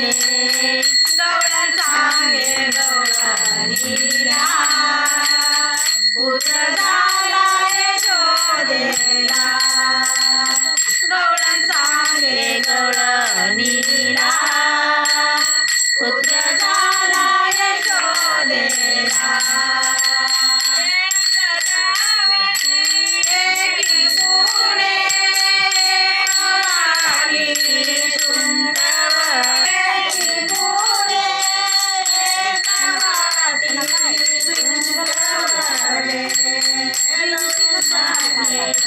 ગૌરાની ગૌરા સામે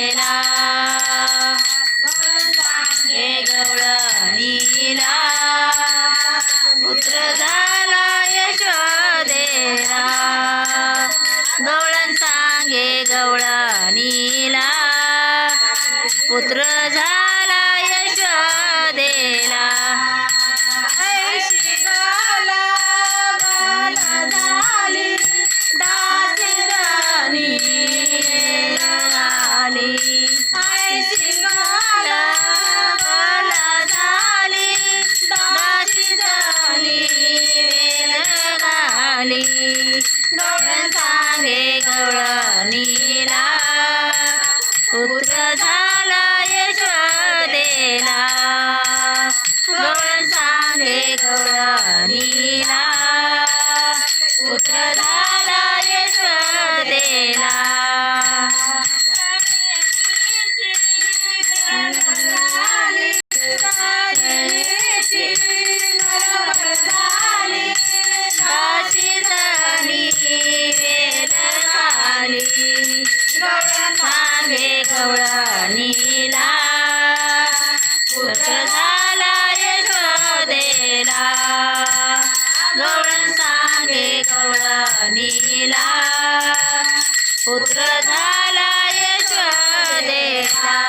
गेला सांगे गवळणीला पुत्र झाला यशोदेला. गवळण सांगे गवळणीला पुत्र झाला लागली गवळण सांगे गवळणीला पुत्र झाला यशोदेला. गवळण सांगे गवळणीला पुत्र गवळण सांगे गवळणीला. पुत्र झाला यशोदेला. गवळण सांगे गवळणीला. पुत्र झाला यशोदेला.